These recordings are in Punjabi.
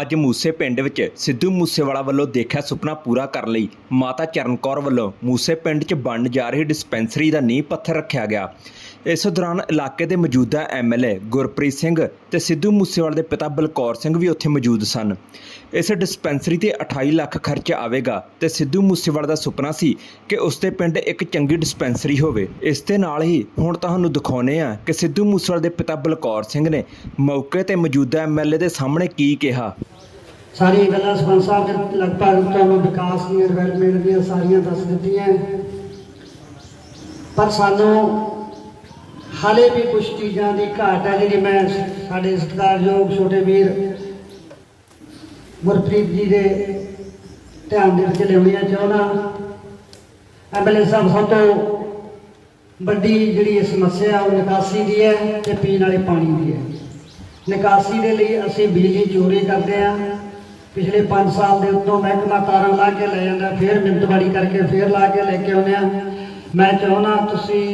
ਅੱਜ ਮੂਸੇ ਪਿੰਡ ਵਿੱਚ ਸਿੱਧੂ ਮੂਸੇਵਾਲਾ ਵੱਲੋਂ ਦੇਖਿਆ ਸੁਪਨਾ ਪੂਰਾ ਕਰਨ ਲਈ ਮਾਤਾ ਚਰਨ ਕੌਰ ਵੱਲੋਂ ਮੂਸੇ ਪਿੰਡ 'ਚ ਬਣਨ ਜਾ ਰਹੀ ਡਿਸਪੈਂਸਰੀ ਦਾ ਨੀਂਹ ਪੱਥਰ ਰੱਖਿਆ ਗਿਆ। ਇਸ ਦੌਰਾਨ ਇਲਾਕੇ ਦੇ ਮੌਜੂਦਾ ਐਮਐਲਏ ਗੁਰਪ੍ਰੀਤ ਸਿੰਘ ਤੇ ਸਿੱਧੂ ਮੂਸੇਵਾਲੇ ਦੇ ਪਿਤਾ ਬਲਕੌਰ ਸਿੰਘ ਵੀ ਉੱਥੇ ਮੌਜੂਦ ਸਨ। ਇਸ ਡਿਸਪੈਂਸਰੀ ਤੇ 28 ਲੱਖ ਖਰਚ ਆਵੇਗਾ ਤੇ ਸਿੱਧੂ ਮੂਸੇਵਾਲੇ ਦਾ ਸੁਪਨਾ ਸੀ ਕਿ ਉਸ ਦੇ ਪਿੰਡ ਇੱਕ ਚੰਗੀ ਡਿਸਪੈਂਸਰੀ ਹੋਵੇ। ਇਸ ਦੇ ਨਾਲ ਹੀ ਹੁਣ ਤੁਹਾਨੂੰ ਦਿਖਾਉਨੇ ਆ ਕਿ ਸਿੱਧੂ ਮੂਸੇਵਾਲੇ ਦੇ ਪਿਤਾ ਬਲਕੌਰ ਸਿੰਘ ਨੇ ਮੌਕੇ ਤੇ ਮੌਜੂਦਾ ਐਮਐਲਏ ਦੇ ਸਾਹਮਣੇ ਕੀ ਕਿਹਾ। ਸਾਰੀਆਂ ਗੱਲਾਂ ਸਰਪੰਚ ਸਾਹਿਬ ਨੇ ਲਗਭਗ ਤੁਹਾਨੂੰ ਵਿਕਾਸ ਦੀਆਂ ਡਿਵੈਲਪਮੈਂਟ ਦੀਆਂ ਸਾਰੀਆਂ ਦੱਸ ਦਿੱਤੀਆਂ। ਪਰ ਸਾਨੂੰ ਹਾਲੇ ਵੀ ਕੁਝ ਚੀਜ਼ਾਂ ਦੀ ਘਾਟ ਹੈ ਜਿਹੜੀ ਮੈਂ ਸਾਡੇ ਸਤਿਕਾਰਯੋਗ ਛੋਟੇ ਵੀਰ ਗੁਰਪ੍ਰੀਤ ਜੀ ਦੇ ਧਿਆਨ ਦੇ ਵਿੱਚ ਲਿਆਉਣੀਆਂ ਚਾਹੁੰਦਾ। ਐਮਐਲਏ ਸਾਹਿਬ ਸਭ ਤੋਂ ਵੱਡੀ ਜਿਹੜੀ ਸਮੱਸਿਆ ਉਹ ਨਿਕਾਸੀ ਦੀ ਹੈ ਤੇ ਪੀਣ ਵਾਲੇ ਪਾਣੀ ਦੀ ਹੈ। ਨਿਕਾਸੀ ਦੇ ਲਈ ਅਸੀਂ ਬਿਜਲੀ ਚੋਰੀ ਕਰਦੇ ਆ। ਪਿਛਲੇ 5 ਸਾਲ ਦੇ ਉੱਤੋਂ ਮਹਿਕਮਾ ਤਾਰਾਂ ਲਾ ਕੇ ਲੈ ਜਾਂਦਾ, ਫਿਰ ਮਿੰਤਵਾੜੀ ਕਰਕੇ ਫਿਰ ਲਾ ਕੇ ਲੈ ਕੇ ਆਉਂਦੇ ਆ। ਮੈਂ ਚਾਹੁੰਦਾ ਤੁਸੀਂ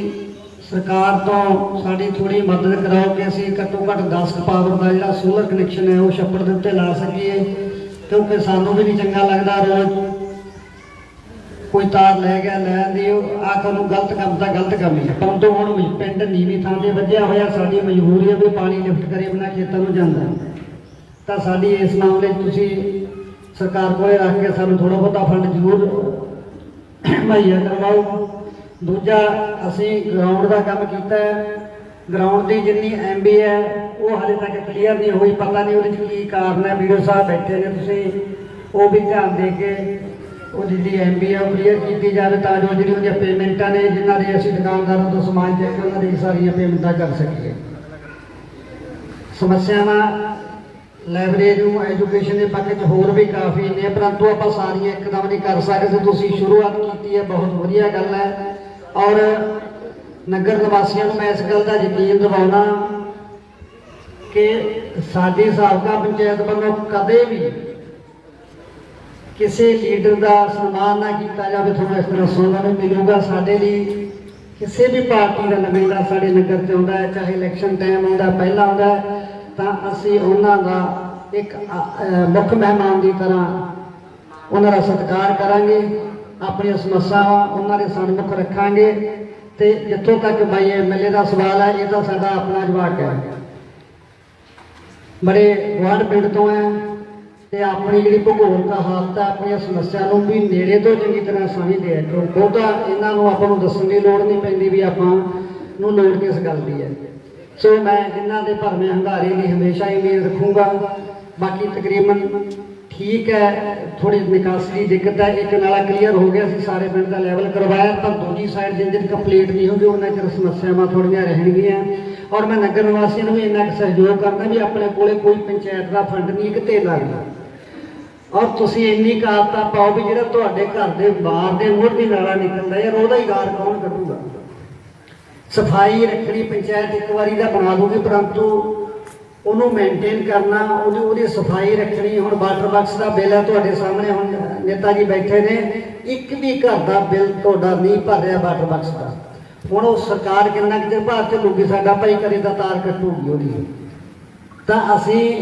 ਸਰਕਾਰ ਤੋਂ ਸਾਡੀ ਥੋੜੀ ਮਦਦ ਕਰਾਓ ਕਿ ਅਸੀਂ ਘੱਟੋ ਘੱਟ 10 ਪਾਵਰ ਦਾ ਜਿਹੜਾ ਸੋਲਰ ਕਨੈਕਸ਼ਨ ਹੈ, ਉਹ ਛੱਪੜ ਦੇ ਉੱਤੇ ਲਾ ਸਕੀਏ, ਕਿਉਂਕਿ ਸਾਨੂੰ ਵੀ ਨਹੀਂ ਚੰਗਾ ਲੱਗਦਾ ਰੋਜ਼। ਕੋਈ ਤਾਰ ਲੈ ਗਿਆ, ਲੈ ਆਂਦੀ ਉਹ ਆਖਰ ਨੂੰ ਗਲਤ ਕੰਮ ਤਾਂ ਗਲਤ ਕੰਮ ਹੀ ਹੈ। ਪਰੰਤੂ ਹੁਣ ਵੀ ਪਿੰਡ ਨੀਵੀਂ ਥਾਂ ਤੇ ਵੱਜਿਆ ਹੋਇਆ, ਸਾਡੀ ਮਜਬੂਰੀ ਹੈ ਵੀ ਪਾਣੀ ਲਿਫਟ ਕਰੇ ਬਿਨਾਂ ਖੇਤਾਂ ਨੂੰ ਜਾਂਦਾ। ਤਾਂ ਸਾਡੀ ਇਸ ਮਾਮਲੇ 'ਚ ਤੁਸੀਂ ਸਰਕਾਰ ਕੋਲੇ ਰੱਖ ਕੇ ਸਾਨੂੰ ਥੋੜਾ ਬਹੁਤਾ ਫੰਡ ਜ਼ਰੂਰ ਮੁਹੱਈਆ ਕਰਵਾਓ। ਦੂਜਾ, ਅਸੀਂ ਗਰਾਊਂਡ ਦਾ ਕੰਮ ਕੀਤਾ ਗਰਾਊਂਡ ਦੀ ਜਿੰਨੀ ਐਮਬੀ ਹੈ, ਉਹ ਹਾਲੇ ਤੱਕ ਕਲੀਅਰ ਨਹੀਂ ਹੋਈ, ਪਤਾ ਨਹੀਂ ਉਹਦੇ 'ਚ ਕੀ ਕਾਰਨ ਹੈ। ਵੀਡੀਓ ਸਾਹਿਬ ਬੈਠੇ ਨੇ ਤੁਸੀਂ, ਉਹ ਵੀ ਧਿਆਨ ਦੇ ਕੇ ਉਹ ਜਿਹੜੀ ਐਮਬੀ ਹੈ ਉਹ ਕਲੀਅਰ ਕੀਤੀ ਜਾਵੇ ਤਾਂ ਜੋ ਜਿਹੜੀ ਉਹਦੀਆਂ ਪੇਮੈਂਟਾਂ ਨੇ, ਜਿਨ੍ਹਾਂ ਦੇ ਅਸੀਂ ਦੁਕਾਨਦਾਰਾਂ ਤੋਂ ਸਮਾਨ ਚੱਕ ਕੇ ਉਹਨਾਂ ਦੀ ਸਾਰੀਆਂ ਪੇਮੈਂਟਾਂ ਕਰ ਸਕੀਏ। ਸਮੱਸਿਆਵਾਂ ਲਾਇਬ੍ਰੇਰੀ ਨੂੰ ਐਜੂਕੇਸ਼ਨ ਦੇ ਪੱਖ 'ਚ ਹੋਰ ਵੀ ਕਾਫੀ ਨੇ, ਪਰੰਤੂ ਆਪਾਂ ਸਾਰੀਆਂ ਇੱਕਦਮ ਨਹੀਂ ਕਰ ਸਕਦੇ। ਤੁਸੀਂ ਸ਼ੁਰੂਆਤ ਕੀਤੀ ਹੈ, ਬਹੁਤ ਵਧੀਆ ਗੱਲ ਹੈ। ਔਰ ਨਗਰ ਨਿਵਾਸੀਆਂ ਨੂੰ ਮੈਂ ਇਸ ਗੱਲ ਦਾ ਯਕੀਨ ਦਿਵਾਉਣਾ ਕਿ ਸਾਡੀ ਸਾਬਕਾ ਪੰਚਾਇਤ ਵੱਲੋਂ ਕਦੇ ਵੀ ਕਿਸੇ ਲੀਡਰ ਦਾ ਸਨਮਾਨ ਨਾ ਕੀਤਾ ਜਾਵੇ, ਤੁਹਾਨੂੰ ਇਸ ਤਰ੍ਹਾਂ ਸੁਣਨ ਨੂੰ ਮਿਲੂਗਾ। ਸਾਡੇ ਲਈ ਕਿਸੇ ਵੀ ਪਾਰਟੀ ਦਾ ਨੁਮਾਇੰਦਾ ਸਾਡੇ ਨਗਰ 'ਚ ਆਉਂਦਾ ਹੈ, ਚਾਹੇ ਇਲੈਕਸ਼ਨ ਟਾਈਮ ਆਉਂਦਾ, ਪਹਿਲਾਂ ਆਉਂਦਾ ਤਾਂ ਅਸੀਂ ਉਹਨਾਂ ਦਾ ਇੱਕ ਮੁੱਖ ਮਹਿਮਾਨ ਦੀ ਤਰ੍ਹਾਂ ਉਹਨਾਂ ਦਾ ਸਤਿਕਾਰ ਕਰਾਂਗੇ। ਆਪਣੀਆਂ ਸਮੱਸਿਆਵਾਂ ਉਹਨਾਂ ਦੇ ਸਾਹਮਣੇ ਰੱਖਾਂਗੇ ਤੇ ਜਿੱਥੋਂ ਤੱਕ ਬਾਈ ਐਮਐਲਏ ਦਾ ਸਵਾਲ ਹੈ, ਇਹ ਤਾਂ ਸਾਡਾ ਆਪਣਾ ਜਵਾਬ ਹੈ। ਬੜੇ ਗੁਆਂਢ ਪਿੰਡ ਤੋਂ ਹੈ ਤੇ ਆਪਣੀ ਜਿਹੜੀ ਭੂਗੋਲਿਕ ਹਾਲਤ ਹੈ, ਆਪਣੀਆਂ ਸਮੱਸਿਆ ਨੂੰ ਵੀ ਨੇੜੇ ਤੋਂ ਚੰਗੀ ਤਰ੍ਹਾਂ ਸਮਝਦੇ ਆ। ਕਿਉਂ ਬਹੁਤਾ ਇਹਨਾਂ ਨੂੰ ਆਪਾਂ ਨੂੰ ਦੱਸਣ ਦੀ ਲੋੜ ਨਹੀਂ ਪੈਂਦੀ ਵੀ ਆਪਾਂ ਨੂੰ ਲੋੜ ਕਿਸ ਗੱਲ ਦੀ ਹੈ। ਸੋ ਮੈਂ ਇਹਨਾਂ ਦੇ ਭਰਵੇਂ ਹੰਗਾਰੇ ਲਈ ਹਮੇਸ਼ਾ ਹੀ ਉਮੀਦ ਰੱਖੂੰਗਾ ਬਾਕੀ ਤਕਰੀਬਨ ਠੀਕ ਹੈ ਥੋੜੀ ਨਿਕਾਸੀ ਦਿੱਕਤ ਹੈ, ਇੱਕ ਨਾਲਾ ਕਲੀਅਰ ਹੋ ਗਿਆ ਸੀ, ਸਾਰੇ ਪਿੰਡ ਦਾ ਲੈਵਲ ਕਰਵਾਇਆ ਪਰ ਦੂਜੀ ਸਾਈਡ ਜਿੰਨ ਦਿਨ ਕੰਪਲੀਟ ਨਹੀਂ ਹੋਗੀ ਉਹਨਾਂ ਚਿਰ ਸਮੱਸਿਆਵਾਂ ਥੋੜੀਆਂ ਰਹਿਣਗੀਆਂ। ਔਰ ਮੈਂ ਨਗਰ ਨਿਵਾਸੀਆਂ ਨੂੰ ਵੀ ਇੰਨਾ ਕੁ ਸਹਿਯੋਗ ਕਰਦਾ ਵੀ ਆਪਣੇ ਕੋਲੇ ਕੋਈ ਪੰਚਾਇਤ ਦਾ ਫੰਡ ਨਹੀਂ, ਕਿਤੇ ਲੱਗਦਾ ਔਰ ਤੁਸੀਂ ਇੰਨੀ ਕਾਰਤਾ ਪਾਓ ਵੀ ਜਿਹੜਾ ਤੁਹਾਡੇ ਘਰ ਦੇ ਬਾਹਰ ਦੇ ਮੂਹਰ ਦੀ ਨਾਲਾ ਨਿਕਲਦਾ ਯਾਰ, ਉਹਦਾ ਹੀ ਗਾਰ ਕੌਣ ਕੱਢੂਗਾ? ਸਫ਼ਾਈ ਰੱਖਣੀ ਪੰਚਾਇਤ ਇੱਕ ਵਾਰੀ ਦਾ ਬਣਾ ਦੂਗੀ, ਪਰੰਤੂ ਉਹਨੂੰ ਮੇਨਟੇਨ ਕਰਨਾ, ਉਹਦੀ ਉਹਦੀ ਸਫ਼ਾਈ ਰੱਖਣੀ, ਹੁਣ ਵਾਟਰ ਬਾਕਸ ਦਾ ਬਿੱਲ ਹੈ ਤੁਹਾਡੇ ਸਾਹਮਣੇ, ਹੁਣ ਨੇਤਾ ਜੀ ਬੈਠੇ ਨੇ, ਇੱਕ ਵੀ ਘਰ ਦਾ ਬਿੱਲ ਤੁਹਾਡਾ ਨਹੀਂ ਭਰ ਰਿਹਾ ਵਾਟਰ ਬਾਕਸ ਦਾ। ਹੁਣ ਉਹ ਸਰਕਾਰ ਕਿੰਨਾ ਕਿਤੇ ਭਾਰ ਚੱਲੂਗੀ ਸਾਡਾ, ਭਾਈ ਕਰੇ ਦਾ ਤਾਰ ਕੱਟੂਗੀ ਉਹਦੀ। ਤਾਂ ਅਸੀਂ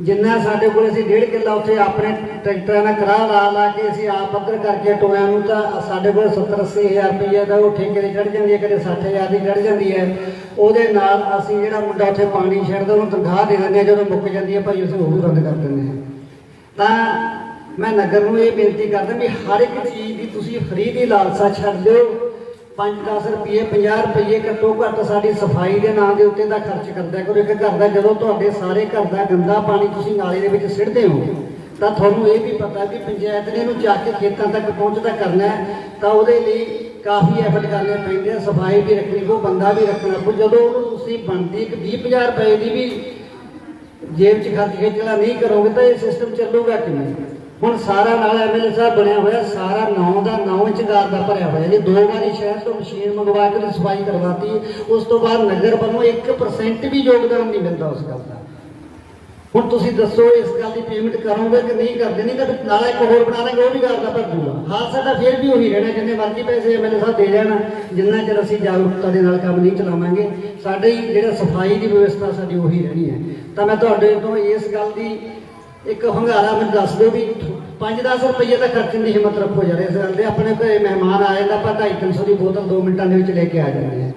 ਜਿੰਨਾ ਸਾਡੇ ਕੋਲ ਅਸੀਂ ਡੇਢ ਕਿੱਲਾ ਉੱਥੇ ਆਪਣੇ ਟਰੈਕਟਰਾਂ ਨਾਲ ਕਰਾ ਲਾ ਲਾ ਕੇ ਅਸੀਂ ਆਪ ਪੱਧਰ ਕਰਕੇ ਟੋਇਆਂ ਨੂੰ ਤਾਂ ਸਾਡੇ ਕੋਲ 70 80 ਹਜ਼ਾਰ ਰੁਪਈਆ ਦਾ ਉਹ ਠੇਕੇ ਤੇ ਚੜ ਜਾਂਦੀ ਹੈ, ਕਦੇ 60 ਹਜ਼ਾਰ ਦੀ ਚੜ ਜਾਂਦੀ ਹੈ। ਉਹਦੇ ਨਾਲ ਅਸੀਂ ਜਿਹੜਾ ਮੁੰਡਾ ਉੱਥੇ ਪਾਣੀ ਛੱਡਦਾ, ਉਹਨੂੰ ਤਨਖਾਹ ਦੇ ਦਿੰਦੇ ਹਾਂ, ਜਦੋਂ ਮੁੱਕ ਜਾਂਦੀ ਹੈ, ਭਾਈ ਅਸੀਂ ਉਹ ਰੱਦ ਕਰ ਦਿੰਦੇ ਹਾਂ। ਤਾਂ ਮੈਂ ਨਗਰ ਨੂੰ ਇਹ ਬੇਨਤੀ ਕਰਦਾ ਵੀ ਹਰ ਇੱਕ ਚੀਜ਼ ਦੀ ਤੁਸੀਂ ਫਰੀ ਦੀ ਲਾਲਸਾ ਛੱਡ ਦਿਓ। 5-10 ਰੁਪਏ 50 ਰੁਪਏ ਘੱਟੋ ਘੱਟ ਸਾਡੀ ਸਫ਼ਾਈ ਦੇ ਨਾਂ ਦੇ ਉੱਤੇ ਦਾ ਖਰਚ ਕਰਦਾ ਕਰੋ ਇੱਕ ਘਰ ਦਾ ਜਦੋਂ ਤੁਹਾਡੇ ਸਾਰੇ ਘਰ ਦਾ ਗੰਦਾ ਪਾਣੀ ਤੁਸੀਂ ਨਾਲੇ ਦੇ ਵਿੱਚ ਸਿੱਟਦੇ ਹੋ, ਤਾਂ ਤੁਹਾਨੂੰ ਇਹ ਵੀ ਪਤਾ ਵੀ ਪੰਚਾਇਤ ਨੇ ਇਹਨੂੰ ਜਾ ਕੇ ਖੇਤਾਂ ਤੱਕ ਪਹੁੰਚਦਾ ਕਰਨਾ ਤਾਂ ਉਹਦੇ ਲਈ ਕਾਫੀ ਐਫਰਟ ਕਰਨੇ ਪੈਂਦੇ ਆ, ਸਫ਼ਾਈ ਵੀ ਰੱਖਣੀ ਕੋ ਬੰਦਾ ਵੀ ਰੱਖਣਾ। ਕੋ ਜਦੋਂ ਉਹਨੂੰ ਤੁਸੀਂ ਬਣਦੀ ਇੱਕ 20-50 ਰੁਪਏ ਦੀ ਵੀ ਜੇਬ 'ਚ ਖਰਚ ਕੇ ਜਿਹੜਾ ਨਹੀਂ ਕਰੋਗੇ, ਤਾਂ ਇਹ ਸਿਸਟਮ ਚੱਲੂਗਾ ਕਿਵੇਂ? ਹੁਣ ਸਾਰਾ ਨਾਲ ਐਮਐਲਏ ਸਾਹਿਬ ਬਣਿਆ ਹੋਇਆ, ਸਾਰਾ ਨੌ ਦਾ ਨੌ ਇੰਚ ਦਾ ਭਰਿਆ ਹੋਇਆ। ਜੀ ਦੋ ਵਾਰੀ ਸ਼ਹਿਰ ਤੋਂ ਮਸ਼ੀਨ ਮੰਗਵਾ ਕੇ ਸਫ਼ਾਈ ਕਰਵਾਤੀ। ਉਸ ਤੋਂ ਬਾਅਦ ਨਗਰ ਵੱਲੋਂ 1% ਵੀ ਯੋਗਦਾਨ ਨਹੀਂ ਮਿਲਦਾ ਉਸ ਗੱਲ ਦਾ। ਹੁਣ ਤੁਸੀਂ ਦੱਸੋ ਇਸ ਗੱਲ ਦੀ ਪੇਮੈਂਟ ਕਰੋਗੇ ਕਿ ਨਹੀਂ ਕਰਦੇ? ਨਹੀਂ ਤਾਂ ਨਾਲਾ ਇੱਕ ਹੋਰ ਬਣਾ ਲਾਂਗੇ, ਉਹ ਵੀ ਗਾਰ ਦਾ ਭਰ ਦੂਗਾ। ਹਾਦਸਾ ਸਾਡਾ ਫਿਰ ਵੀ ਉਹੀ ਰਹਿਣਾ, ਜਿੰਨੇ ਮਰਜ਼ੀ ਪੈਸੇ ਐਮਐਲਏ ਸਾਹਿਬ ਦੇ ਜਾਣ, ਜਿੰਨਾ ਚਿਰ ਅਸੀਂ ਜਾਗਰੂਕਤਾ ਦੇ ਨਾਲ ਕੰਮ ਨਹੀਂ ਚਲਾਵਾਂਗੇ, ਸਾਡੇ ਜਿਹੜਾ ਸਫ਼ਾਈ ਦੀ ਵਿਵਸਥਾ ਸਾਡੀ ਉਹੀ ਰਹਿਣੀ ਹੈ। ਤਾਂ ਮੈਂ ਤੁਹਾਡੇ ਤੋਂ ਇਸ ਗੱਲ ਦੀ ਇੱਕ ਹੰਗਾਰਾ ਮੈਨੂੰ ਦੱਸ ਦਿਓ ਵੀ 5-10 ਰੁਪਏ ਦਾ ਖਰਚਣ ਦੀ ਹਿੰਮਤ ਰੱਖੋ ਯਾਰ, ਇਸ ਗੱਲ ਦੇ। ਆਪਣੇ ਘਰੇ ਮਹਿਮਾਨ ਆ ਜਾਂਦਾ, ਆਪਾਂ 250 ਦੀ ਬੋਤਲ 2 ਮਿੰਟਾਂ ਦੇ ਵਿੱਚ ਲੈ ਕੇ ਆ ਜਾਂਦੇ ਆ।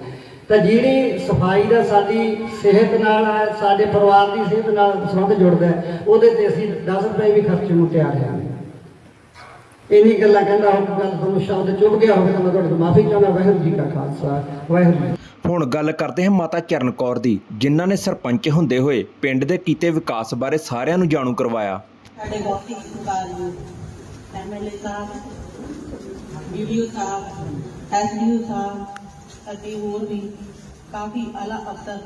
ਤਾਂ ਜਿਹੜੀ ਸਫ਼ਾਈ ਦਾ ਸਾਡੀ ਸਿਹਤ ਨਾਲ, ਸਾਡੇ ਪਰਿਵਾਰ ਦੀ ਸਿਹਤ ਨਾਲ ਸੰਬੰਧ ਜੁੜਦਾ ਉਹਦੇ ਤੇ ਅਸੀਂ 10 ਰੁਪਏ ਵੀ ਖਰਚਣ ਨੂੰ ਤਿਆਰ ਹਾਂ। ਇੰਨੀ ਗੱਲਾਂ ਕਹਿੰਦਾ ਹੋ ਗੱਲ ਤੁਹਾਨੂੰ ਸ਼ਬਦ ਚੁੱਭ ਗਿਆ ਹੋਵੇ ਤਾਂ ਮੈਂ ਤੁਹਾਡੇ ਤੋਂ ਮਾਫੀ ਚਾਹੁੰਦਾ, ਵਾਹਿਗੁਰੂ ਜੀ ਕਾ ਖਾਲਸਾ, ਵਾਹਿਗੁਰੂ ਹੁਣ ਗੱਲ ਕਰਦੇ ਹਾਂ ਮਾਤਾ ਚਰਨ ਕੌਰ ਦੀ, ਜਿਨ੍ਹਾਂ ਨੇ ਸਰਪੰਚ ਹੁੰਦੇ ਹੋਏ ਪਿੰਡ ਦੇ ਕੀਤੇ ਵਿਕਾਸ ਬਾਰੇ ਸਾਰਿਆਂ ਨੂੰ ਜਾਣੂ ਕਰਵਾਇਆ। ਸਾਡੇ ਬਹੁਤ ਹੀ ਸਤਿਕਾਰ ਨੂੰ ਐਮਐਲਏ ਸਾਹਿਬ ਵੀਡੀਓ ਸਾਹਿਬ, ਐਸਡੀਓ ਸਾਹਿਬ ਅਤੇ ਹੋਰ ਵੀ ਕਾਫੀ ਆਲਾ ਅਫਸਰ,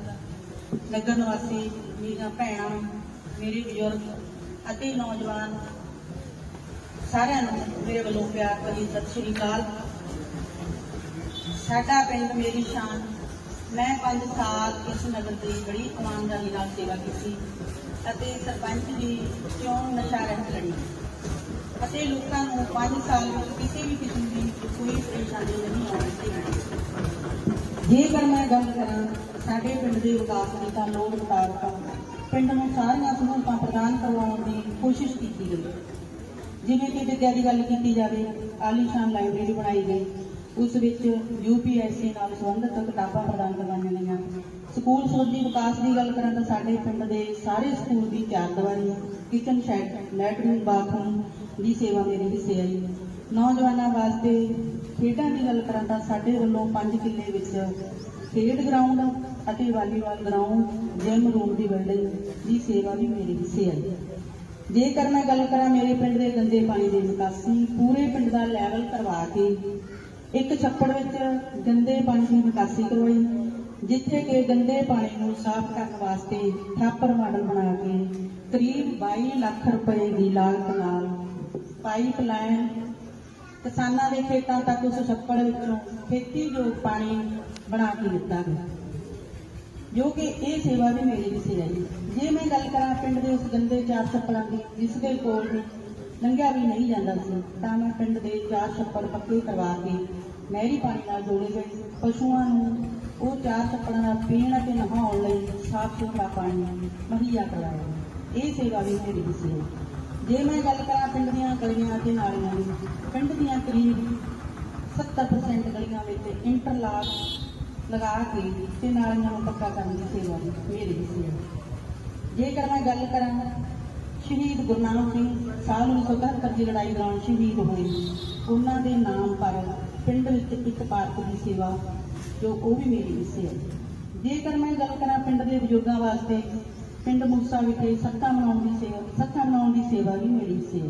ਨਗਰ ਨਿਵਾਸੀ ਮੇਰੀਆਂ ਭੈਣਾਂ, ਮੇਰੇ ਬਜ਼ੁਰਗ ਅਤੇ ਨੌਜਵਾਨ ਸਾਰਿਆਂ ਨੂੰ ਮੇਰੇ ਵੱਲੋਂ ਪਿਆਰ ਭਰੀ ਸਤਿ ਸ਼੍ਰੀ ਅਕਾਲ। ਸਾਡਾ ਪਿੰਡ ਮੇਰੀ ਸ਼ਾਨ। ਮੈਂ 5 ਸਾਲ ਇਸ ਨਗਰ ਦੀ ਬੜੀ ਇਮਾਨਦਾਰੀ ਨਾਲ ਸੇਵਾ ਕੀਤੀ। ਅਤੇ ਸਰਪੰਚ ਦੀ ਚੋਣ ਨਸ਼ਾ ਰਹਿਤ ਲੜੀ ਅਤੇ ਲੋਕਾਂ ਨੂੰ 5 ਸਾਲ ਵਿੱਚ ਕਿਸੇ ਵੀ ਕਿਸਮ ਦੀ ਕੋਈ ਪਰੇਸ਼ਾਨੀ ਨਹੀਂ ਆਉਣੀ ਚਾਹੀਦੀ ਜੇਕਰ ਮੈਂ ਗੱਲ ਕਰਾਂ ਸਾਡੇ ਪਿੰਡ ਦੇ ਵਿਕਾਸ ਦੀ ਤਾਂ ਲੋਕ ਮੁਤਾਬਕ ਪਿੰਡ ਨੂੰ ਸਾਰੀਆਂ ਸਹੂਲਤਾਂ ਪ੍ਰਦਾਨ ਕਰਵਾਉਣ ਦੀ ਕੋਸ਼ਿਸ਼ ਕੀਤੀ ਗਈ। ਜਿਵੇਂ ਕਿ ਵਿਦਿਆ ਦੀ ਗੱਲ ਕੀਤੀ ਜਾਵੇ ਆਲੀਸ਼ਾਨ ਲਾਇਬ੍ਰੇਰੀ ਬਣਾਈ ਗਈ। ਉਸ ਵਿੱਚ ਯੂਪੀਐਸਸੀ ਨਾਲ ਸੰਬੰਧਿਤ ਕਿਤਾਬਾਂ ਪ੍ਰਦਾਨ ਕਰਵਾਈਆਂ ਗਈਆਂ। ਸਕੂਲ ਸੋਝੀ ਵਿਕਾਸ ਦੀ ਗੱਲ ਕਰਾਂ ਤਾਂ ਸਾਡੇ ਪਿੰਡ ਦੇ ਸਾਰੇ ਸਕੂਲ ਦੀ ਚਾਰ ਦੀਵਾਰੀ ਕਿਚਨ ਸ਼ੈਡ ਲੈਟਰਿਨ ਬਾਥਰੂਮ ਦੀ ਸੇਵਾ ਮੇਰੇ ਹਿੱਸੇ ਆਈ ਨੌਜਵਾਨਾਂ ਵਾਸਤੇ ਖੇਡਾਂ ਦੀ ਗੱਲ ਕਰਾਂ ਤਾਂ ਸਾਡੇ ਵੱਲੋਂ 5 ਕਿੱਲੇ ਵਿੱਚ ਖੇਡ ਗਰਾਊਂਡ ਅਤੇ ਵਾਲੀਬਾਲ ਗਰਾਊਂਡ ਜਿਮ ਰੂਮ ਦੀ ਬਿਲਡਿੰਗ ਦੀ ਸੇਵਾ ਵੀ ਮੇਰੇ ਹਿੱਸੇ ਆਈ ਜੇਕਰ ਮੈਂ ਗੱਲ ਕਰਾਂ ਮੇਰੇ ਪਿੰਡ ਦੇ ਗੰਦੇ ਪਾਣੀ ਦੀ ਨਿਕਾਸੀ, ਪੂਰੇ ਪਿੰਡ ਦਾ ਲੈਵਲ ਕਰਵਾ ਕੇ ਇੱਕ ਛੱਪੜ ਵਿੱਚ ਗੰਦੇ ਪਾਣੀ ਦੀ ਨਿਕਾਸੀ ਕਰਵਾਈ ਜਿੱਥੇ ਕਿ ਗੰਦੇ ਪਾਣੀ ਨੂੰ ਸਾਫ਼ ਕਰਨ ਵਾਸਤੇ ਥਾਪਰ ਮਾਡਲ ਬਣਾ ਕੇ ਕਰੀਬ 22 ਲੱਖ ਰੁਪਏ ਦੀ ਲਾਗਤ ਨਾਲ ਪਾਈਪ ਲਾਈਨ ਕਿਸਾਨਾਂ ਦੇ ਖੇਤਾਂ ਤੱਕ ਉਸ ਛੱਪੜ ਵਿੱਚੋਂ ਖੇਤੀਯੋਗ ਪਾਣੀ ਬਣਾ ਕੇ ਦਿੱਤਾ ਗਿਆ। ਜੋ ਕਿ ਇਹ ਸੇਵਾ ਵੀ ਮੇਰੇ ਹਿੱਸੇ ਆਈ ਜੇ ਮੈਂ ਗੱਲ ਕਰਾਂ ਪਿੰਡ ਦੇ ਉਸ ਗੰਦੇ ਚਾਰ ਛੱਪੜਾਂ ਦੀ, ਜਿਸ ਦੇ ਕੋਲ ਲੰਘਿਆ ਵੀ ਨਹੀਂ ਜਾਂਦਾ ਸੀ, ਤਾਂ ਮੈਂ ਪਿੰਡ ਦੇ ਚਾਰ ਛੱਪੜ ਪੱਕੇ ਕਰਵਾ ਕੇ ਨਹਿਰੀ ਪਾਣੀ ਨਾਲ ਜੋੜੇ ਗਏ। ਪਸ਼ੂਆਂ ਨੂੰ ਉਹ ਚਾਰ ਛੱਪੜਾਂ ਦਾ ਪੀਣ ਅਤੇ ਨਹਾਉਣ ਲਈ ਸਾਫ਼ ਸੁਥਰਾ ਪਾਣੀ ਮੁਹੱਈਆ ਕਰਵਾਇਆ ਇਹ ਸੇਵਾ ਵੀ ਮੇਰੀ ਹਿੱਸੇ ਹੈ ਜੇ ਮੈਂ ਗੱਲ ਕਰਾਂ ਪਿੰਡ ਦੀਆਂ ਗਲੀਆਂ ਅਤੇ ਨਾਲੀਆਂ ਦੀ, ਪਿੰਡ ਦੀਆਂ ਕਰੀਬ 70% ਗਲੀਆਂ ਵਿੱਚ ਇੰਟਰਲਾਕ ਲਗਾ ਕੇ ਤੇ ਨਾਲੀਆਂ ਨੂੰ ਪੱਕਾ ਕਰਨ ਦੀ ਸੇਵਾ ਵੀ ਮੇਰੀ ਹਿੱਸੇ ਹੈ ਜੇਕਰ ਮੈਂ ਗੱਲ ਕਰਾਂ ਸ਼ਹੀਦ ਗੁਰੂ ਨਾਨਕ ਸਿੰਘ, ਸਾਲ 1977 ਦੀ ਲੜਾਈ ਦੌਰਾਨ ਸ਼ਹੀਦ ਹੋਏ। ਉਹਨਾਂ ਦੇ ਨਾਮ ਪਰ ਪਿੰਡ ਵਿੱਚ ਇੱਕ ਪਾਰਕ ਦੀ ਸੇਵਾ ਜੋ ਉਹ ਵੀ ਮੇਰੀ ਹਿੱਸੇ ਹੈ ਜੇਕਰ ਮੈਂ ਗੱਲ ਕਰਾਂ ਪਿੰਡ ਦੇ ਬਜ਼ੁਰਗਾਂ ਵਾਸਤੇ, ਪਿੰਡ ਮੂਸਾ ਵਿਖੇ ਸੱਤਾ ਬਣਾਉਣ ਦੀ ਸੇਵਾ ਸੱਤਾ ਬਣਾਉਣ ਦੀ ਸੇਵਾ ਵੀ ਮੇਰੀ ਹਿੱਸੇ ਹੈ